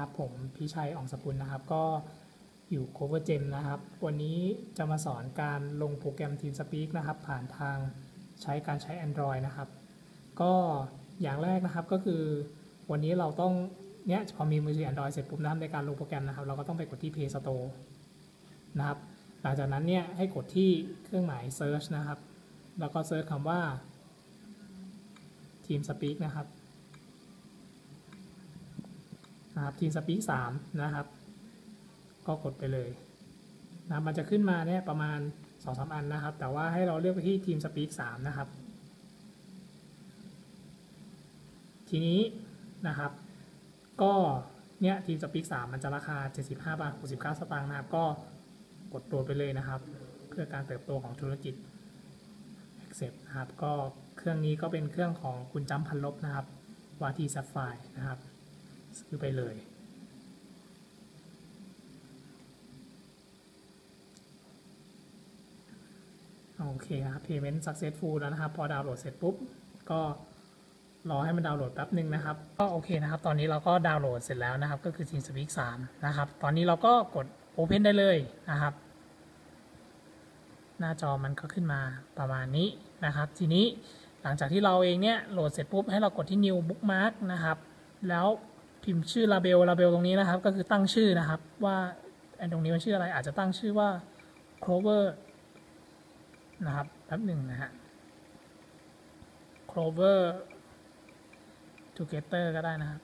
ครับผมพี่ชัยอ่องสกุลนะครับก็อยู่ Cover Gem นะครับ วันนี้จะมาสอนการลงโปรแกรม TeamSpeak นะครับ ผ่านทางใช้การใช้ Android นะครับ ก็อย่างแรกนะครับก็คือ วันนี้เราต้องเนี้ยพอมีมือถือ Android เสร็จปุ๊บนะครับในการลงโปรแกรมนะครับ เราก็ต้องไปกดที่ Play Store นะครับ หลังจากนั้นเนี่ยให้กดที่เครื่องหมาย Search นะครับ แล้วก็เซิร์ชคำว่า TeamSpeak นะครับ นะครับ TeamSpeak 3นะครับ ก็กดไปเลยนะมันจะขึ้นมาเนี่ยประมาณ2-3อันนะครับ แต่ว่าให้เราเลือกไปที่ TeamSpeak 3นะครับ ทีนี้นะครับ ก็เนี่ย TeamSpeak 3มันจะราคา 75 บาท 69 สตางค์นะครับ ก็กดโดดไปเลยนะครับ เพื่อการเติบโตของธุรกิจ Accept นะครับ ก็เครื่องนี้ก็เป็นเครื่องของคุณจำพันลบนะครับวาทีซัฟไฟนะครับ ซื้อไปเลย โอเคครับ payment successful แล้วนะครับ พอดาวน์โหลดเสร็จปุ๊บ ก็รอให้มันดาวน์โหลดแป๊บหนึ่งนะครับ ก็โอเคนะครับ ตอนนี้เราก็ดาวน์โหลดเสร็จแล้วนะครับ ก็คือ TeamSpeak 3 นะครับ ตอนนี้เราก็กด Open ได้เลยนะครับ หน้าจอมันก็ขึ้นมาประมาณนี้นะครับ ทีนี้หลังจากที่เราเองเนี่ยโหลดเสร็จปุ๊บให้เรากดที่ New Bookmark นะครับ แล้ว พิมพ์ชื่อ label label ตรงนี้นะครับ ก็คือตั้งชื่อนะครับว่าไอ้ตรงนี้มันชื่ออะไรอาจจะตั้งชื่อว่า Clover นะครับแป๊บหนึ่งนะฮะ Clover Together ก็ได้นะครับ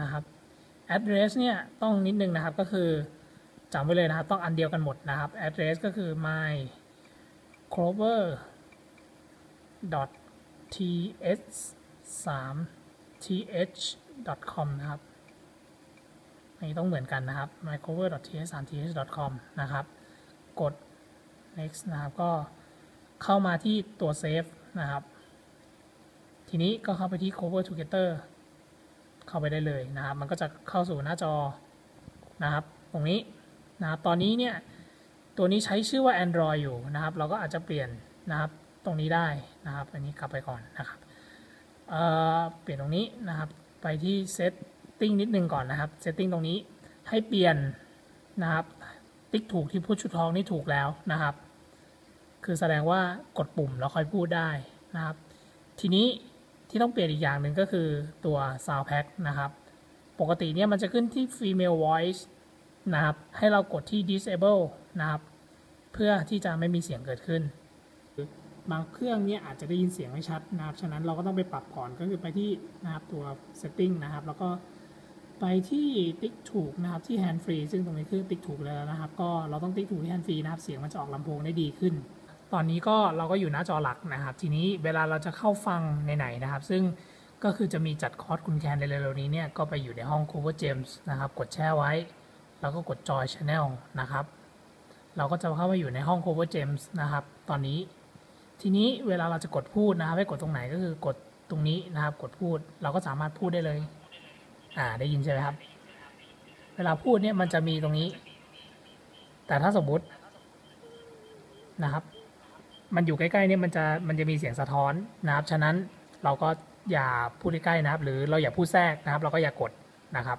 นะครับ address เนี่ยต้องนิดนึงนะครับก็คือจำไว้เลยนะครับ ต้องอันเดียวกันหมดนะครับ address ก็คือ my clover dot th 3 th com นะครับอันนี้ต้องเหมือนกันนะครับ mycover th 3 th com นะครับ กด next นะครับ ก็เข้ามาที่ตัว save นะครับ ทีนี้ก็เข้าไปที่ cover together เข้าไปได้เลยนะครับ มันก็จะเข้าสู่หน้าจอนะครับ ตรงนี้นะครับตอนนี้เนี่ย ตัวนี้ใช้ชื่อว่า Android อยู่นะครับ เราก็อาจจะเปลี่ยนนะครับ ตรงนี้ได้นะครับ อันนี้กลับไปก่อนนะครับ เปลี่ยนตรงนี้นะครับไปที่ Setting นิดนึงก่อนนะครับ Setting ตรงนี้ให้เปลี่ยนนะครับ ติ๊กถูกที่พูดชุดทองนี่ถูกแล้วนะครับ คือแสดงว่ากดปุ่มแล้วค่อยพูดได้นะครับ ทีนี้ที่ต้องเปลี่ยนอีกอย่างหนึ่งก็คือตัว Sound Pack นะครับ ปกติเนี่ยมันจะขึ้นที่ Female Voice นะครับ ให้เรากดที่ Disable นะครับ เพื่อที่จะไม่มีเสียงเกิดขึ้น บางเครื่องเนี่ยอาจจะได้ยินเสียงไม่ชัดนะครับ ฉะนั้นเราก็ต้องไปปรับก่อนก็คือไปที่นะครับตัว Setting นะครับ แล้วก็ไปที่ติ๊กถูกนะครับที่ Hand Free ซึ่งตรงนี้คือติ๊กถูกแล้วนะครับ ก็เราต้องติ๊กถูกที่ Hand Free นะครับ เสียงมันจะออกลำโพงได้ดีขึ้น ตอนนี้ก็เราก็อยู่หน้าจอหลักนะครับ ทีนี้เวลาเราจะเข้าฟังในไหนนะครับ ซึ่งก็คือจะมีจัดคอร์สคุณแคนในเร็วๆนี้เนี่ย ก็ไปอยู่ในห้อง Cover James นะครับ กดแช่ไว้ แล้วก็กด Joy Channel นะครับ เราก็จะเข้ามาอยู่ในห้อง Cover James นะครับ ตอนนี้ ทีนี้เวลาเราจะกดพูดนะครับ ให้กดตรงไหนก็คือกดตรงนี้นะครับ กดพูดเราก็สามารถพูดได้เลย อ่าได้ยินใช่ไหมครับ เวลาพูดเนี่ยมันจะมีตรงนี้ แต่ถ้าสมมุตินะครับ มันอยู่ใกล้ๆเนี่ยมันจะมันจะมีเสียงสะท้อนนะครับ ฉะนั้นเราก็อย่าพูดใกล้ๆนะครับ หรือเราอย่าพูดแทรกนะครับ เราก็อย่ากดนะครับ